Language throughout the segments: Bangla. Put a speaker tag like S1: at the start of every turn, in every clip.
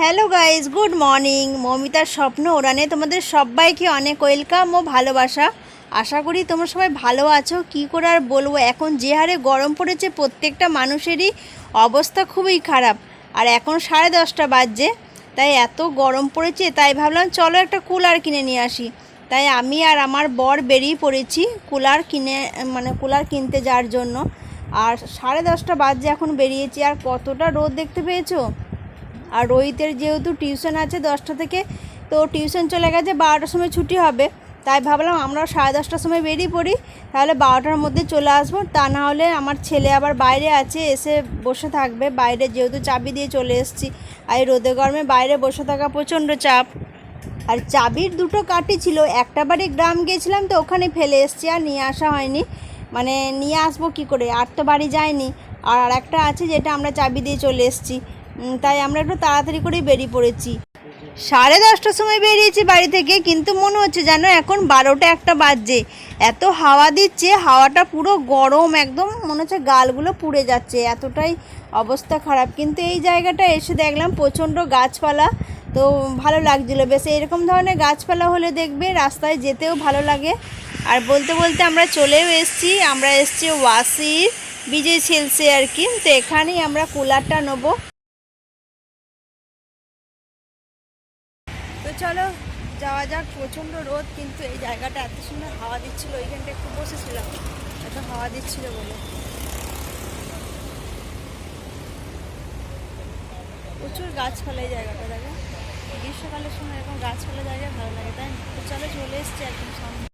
S1: হ্যালো গাইজ গুড মর্নিং মমিতার স্বপ্ন ওরানে তোমাদের সবাইকে অনেক ওয়েলকাম ও ভালোবাসা। আশা করি তোমরা সবাই ভালো আছো। কি করে আর বলব? এখন যে হারে গরম পড়েছে, প্রত্যেকটা মানুষেরই অবস্থা খুবই খারাপ। আর এখন সাড়ে দশটা বাজছে, তাই এত গরম পড়েছে, তাই ভাবলাম চলো একটা কুলার কিনে নিয়ে আসি। তাই আমি আর আমার বর বেরিয়ে পড়েছি কুলার কিনে মানে কুলার কিনতে যাওয়ার জন্য। আর সাড়ে দশটা বাজছে, এখন বেরিয়েছি। আর কতটা রোদ দেখতে পেয়েছ? আর রোহিতের যেহেতু টিউশন আছে দশটা থেকে, তো টিউশন চলে গেছে, বারোটার সময় ছুটি হবে। তাই ভাবলাম আমরা সাড়ে দশটার সময় বেরিয়ে পড়ি, তাহলে বারোটার মধ্যে চলে আসব। তা না হলে আমার ছেলে আবার বাইরে আছে, এসে বসে থাকবে। বাইরে যেহেতু চাবি দিয়ে চলে এসেছি, আর রোদে গরমে বাইরে বসে থাকা প্রচণ্ড চাপ। আর চাবির দুটো কাঠি ছিল, একটা বাড়ি গ্রাম গিয়েছিলাম তো, ওখানে ফেলে এসেছি, আর নিয়ে আসা হয়নি। মানে নিয়ে আসব কি করে? আর তো বাড়ি যায়নি। আর একটা আছে যেটা আমরা চাবি দিয়ে চলে এসেছি। তাই আমরা একটু তাড়াতাড়ি করেই বেরিয়ে পড়েছি। সাড়ে দশটার সময় বেরিয়েছি বাড়ি থেকে, কিন্তু মনে হচ্ছে যেন এখন বারোটা একটা বাজছে। এত হাওয়া দিচ্ছে, হাওয়াটা পুরো গরম, একদম মনে হচ্ছে গালগুলো পুড়ে যাচ্ছে। এতটাই অবস্থা খারাপ। কিন্তু এই জায়গাটা এসে দেখলাম প্রচণ্ড গাছপালা, তো ভালো লাগছিল। বেশ, এরকম ধরনের গাছপালা হলে দেখবে রাস্তায় যেতেও ভালো লাগে। আর বলতে বলতে আমরা চলেও এসেছি। আমরা এসেছি ওয়াসির বিজয় সেলসে আর কি। তো এখানেই আমরা কুলারটা নেব। চলো, যাওয়া যাক, প্রচণ্ড রোদ, কিন্তু এই জায়গাটা এত সুন্দর হাওয়া দিচ্ছিল ওইখানটা একটু বসেছিলাম। এত হাওয়া দিচ্ছিল বলে। প্রচুর গাছপালা এই জায়গাটা, দেখো। গ্রীষ্মকালের সময় এরকম গাছপালা জায়গায় ভালো লাগে, তাই চলো, চলে এসছি একদম সামনে।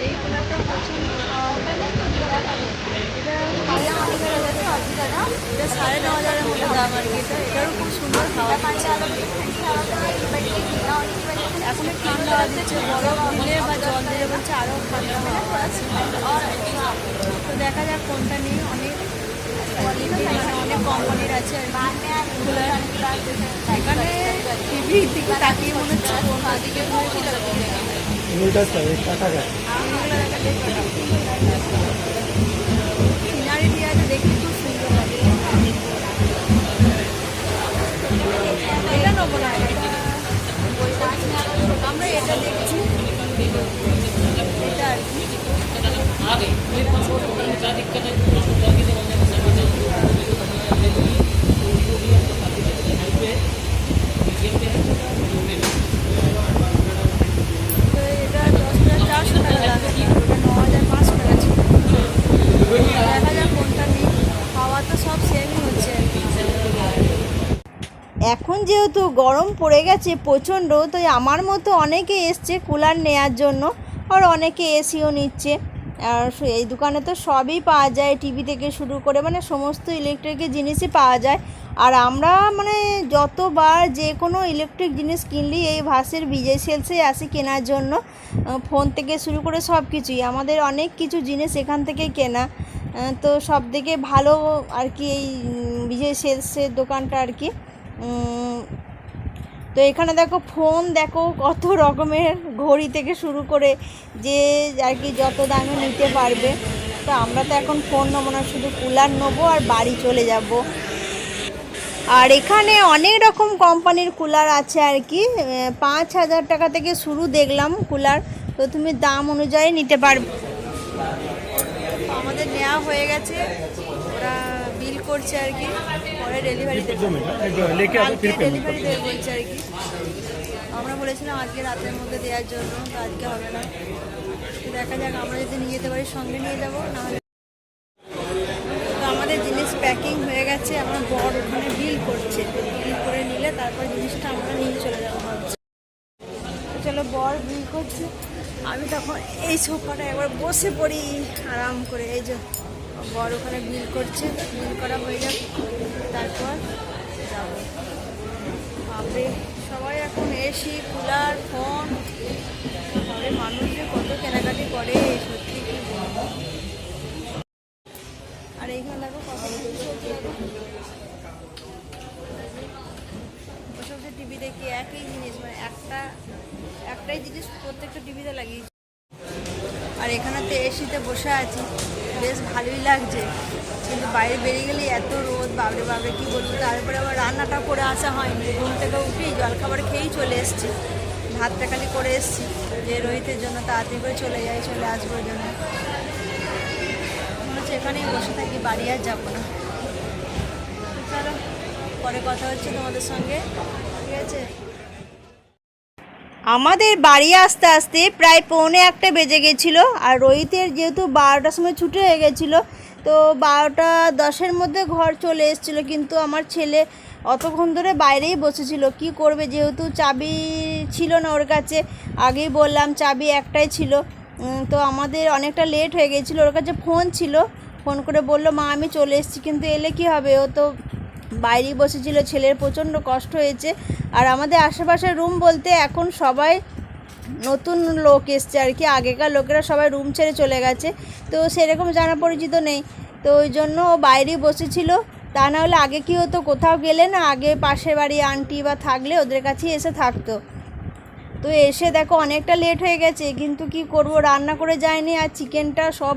S1: এই কুলারটা এটা সাড়ে ন হাজারের মতো দাম খুব সুন্দর হাওয়া দিচ্ছে এখন ঠান্ডা দিচ্ছে বরফ দিলে বা দেখা যাক কোনটা নিই অনেক কোয়ালিটি মানে অনেক কোম্পানির আছে এখানে টিভির তাকিয়ে এখন যেহেতু গরম পড়ে গেছে প্রচণ্ড, তাই আমার মতো অনেকে এসছে কুলার নেয়ার জন্য, আর অনেকে এসিও নিচ্ছে। আর এই দোকানে তো সবই পাওয়া যায় টিভি থেকে শুরু করে মানে সমস্ত ইলেকট্রিকের জিনিসই পাওয়া যায়। আর আমরা মানে যতবার যে কোনো ইলেকট্রিক জিনিস কিনলি, এই ভাসের বিজয় সেলসে আসি কেনার জন্য। ফোন থেকে শুরু করে সব কিছুই আমাদের অনেক কিছু জিনিস এখান থেকেই কেনা। তো সব থেকে ভালো আর কি এই বিজয় সেলসের দোকানটা আর কি। তো এখানে দেখো ফোন দেখো কত রকমের ঘড়ি থেকে শুরু করে যে আর কি যত দামে নিতে পারবে। তো আমরা তো এখন ফোন নেব না, শুধু কুলার নেব আর বাড়ি চলে যাব। আর এখানে অনেক রকম কোম্পানির কুলার আছে আর কি। পাঁচ হাজার টাকা থেকে শুরু দেখলাম কুলার। তো তুমি দাম অনুযায়ী নিতে পারবে। আমাদের নেওয়া হয়ে গেছে। ওরা ওয়েট করছে আর কি। পরে ডেলিভারি ডেলিভারি দেবে বলছে আর কি। আমরা বলেছিলাম আজকে রাতের মধ্যে দেওয়ার জন্য আজকে হবে না। দেখা যাক আমরা যদি নিয়ে যেতে পারি সঙ্গে নিয়ে যাব নাহলে তো আমাদের জিনিস প্যাকিং হয়ে গেছে আমরা বড় ওখানে বিল করছে। বিল করে নিলে তারপর জিনিসটা আমরা নিয়ে চলে যাব ভাবছি। চলো বর বিল করছে। আমি তখন এই সোফাটা একবার বসে পড়ি আরাম করে। এই যে বর ওখানে বিল করছে, বিল করা হয়ে যাক, তারপর যাব। বাপরে, সবাই এখন এসি কুলার, ফোন, ঘরে মানুষ যে কত কেনাকাটি করে সত্যি কি বলব। আর এইখানে দেখো ওসব যে টিভি দেখি, একই জিনিস মানে একটা, একটাই জিনিস প্রত্যেকটা টিভিতে লাগিয়েছি। আর এখানে তো এসিতে বসে আছি। বেশ ভালোই লাগছে। কিন্তু বাইরে বেরিয়ে গেলে এত রোদ বাবরে বাবরে কী বলব? তারপরে আবার রান্নাটা করে আসা হয়নি। ঘুম থেকে উঠেই জলখাবার খেয়েই চলে এসেছি। ভাতটা খালি করে এসেছি যে রোহিতের জন্য তাড়াতাড়ি করে চলে যাই, চলে আসব ওই জন্য। হচ্ছে এখানেই বসে থাকি, বাড়ি আর যাব না। পরে কথা হচ্ছে তোমাদের সঙ্গে। ঠিক আছে? আমাদের বাড়ি আসতে আসতে প্রায় পৌনে একটা বেজে গেছিল, আর রোহিতের যেহেতু বারোটার সময় ছুটি হয়ে গেছিল, তো বারোটা দশের মধ্যে ঘর চলে এসেছিল, কিন্তু আমার ছেলে অতক্ষণ ধরে বাইরেই বসেছিল। কি করবে যেহেতু চাবি ছিল না ওর কাছে, আগেই বললাম চাবি একটাই ছিল। তো আমাদের অনেকটা লেট হয়ে গেছিল, ওর কাছে ফোন ছিল। ফোন করে বলল, মা, আমি চলে এসেছি, কিন্তু এলে কি হবে? ও তো বাইরেই বসেছিল, ছেলের প্রচণ্ড কষ্ট হয়েছে। আর আমাদের আশেপাশের রুম বলতে এখন সবাই নতুন লোক এসছে আর কি, আগেকার লোকেরা সবাই রুম ছেড়ে চলে গেছে। তো সেরকম জানা পরিচিত নেই। তো ওই জন্য ও বাইরেই বসেছিল। তা না হলে আগে কি হতো, কোথাও গেলে না, আগে পাশের বাড়ি আন্টি বা থাকলে ওদের কাছেই এসে থাকতো। তো এসে দেখো অনেকটা লেট হয়ে গেছে, কিন্তু কি করব? রান্না করে যায়নি আর চিকেনটা সব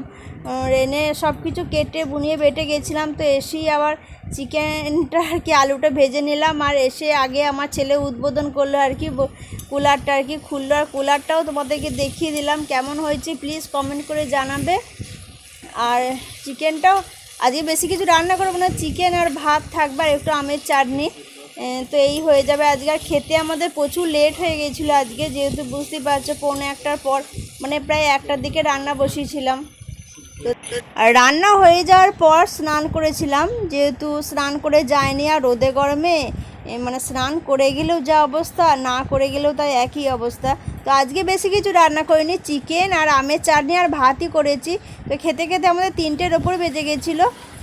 S1: এনে সব কিছু কেটে বুনিয়ে বেটে গেছিলাম, তো এসেই আবার চিকেনটা আর কি আলুটা ভেজে নিলাম আর এসে আগে আমার ছেলে উদ্বোধন করল আর কি কুলারটা আর কি খুললো আর কুলারটাও তোমাদেরকে দেখিয়ে দিলাম, কেমন হয়েছে প্লিজ কমেন্ট করে জানাবে। আর চিকেনটাও আজকে বেশি কিছু রান্না করব না চিকেন আর ভাত থাকবে আর একটু আমের চাটনি। তো এই হয়ে যাবে। আজকে আর খেতে আমাদের প্রচুর লেট হয়ে গেছিল আজকে, যেহেতু বুঝতেই পারছ পৌনে একটার পর মানে প্রায় একটার দিকে রান্না বসিয়েছিলাম। আর রান্না হয়ে যাওয়ার পর স্নান করেছিলাম, যেহেতু স্নান করে যায়নি আর রোদে গরমে মানে স্নান করে গেলেও যা অবস্থা, না করে গেলেও তাই একই অবস্থা। তো আজকে বেশি কিছু রান্না করিনি, চিকেন আর আমের চাটনি আর ভাতই করেছি। তো খেতে খেতে আমাদের তিনটের ওপর বেজে গেছিল।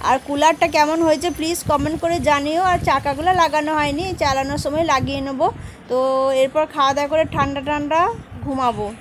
S1: আর কুলারটা কেমন হয়েছে প্লিজ কমেন্ট করে জানিও। আর চাকাগুলো লাগানো হয়নি, চালানোর সময় লাগিয়ে নেব। তো এরপর খাওয়া দাওয়া করে ঠান্ডা ঠান্ডা ঘুমাবো।